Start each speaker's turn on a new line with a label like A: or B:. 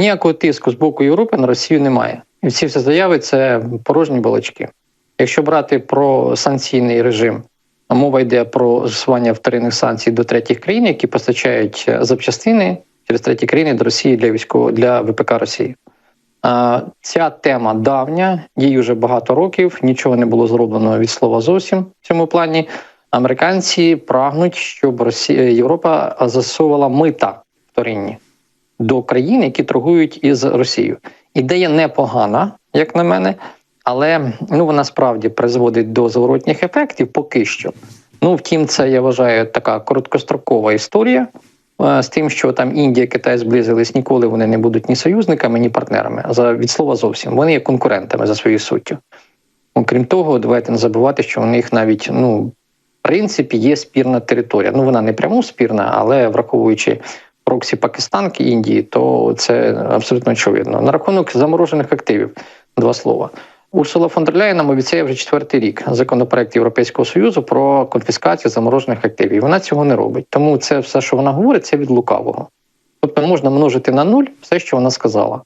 A: ніякого тиску з боку Європи на Росію немає. І всі всі заяви це порожні балачки. Якщо брати про санкційний режим, а мова йде про застосування вторинних санкцій до третіх країн, які постачають е, запчастини через треті країни до Росії для військового для ВПК Росії. А, Ця тема давня, їй вже багато років. Нічого не було зроблено від слова зовсім в цьому плані. Американці прагнуть, щоб Росія Європа застосовувала мита вторинні до країн, які торгують із Росією. Ідея непогана, як на мене, але ну вона справді призводить до зворотніх ефектів поки що. Ну втім, це я вважаю така короткострокова історія. е, З тим, що там Індія, Китай зблизились, ніколи вони не будуть ні союзниками, ні партнерами. За від слова зовсім вони є конкурентами за своєю суттю. Окрім того, давайте не забувати, що у них навіть ну в принципі є спірна територія. Ну вона не прямо спірна, але враховуючи проксі Пакистанки Індії, то це абсолютно очевидно. На рахунок заморожених активів два слова. Урсула фон дер Ляєн нам обіцяє вже четвертий рік законопроект Європейського союзу про конфіскацію заморожених активів. Вона цього не робить. Тому це все, що вона говорить, це від лукавого. Тобто можна множити на нуль все, що вона сказала.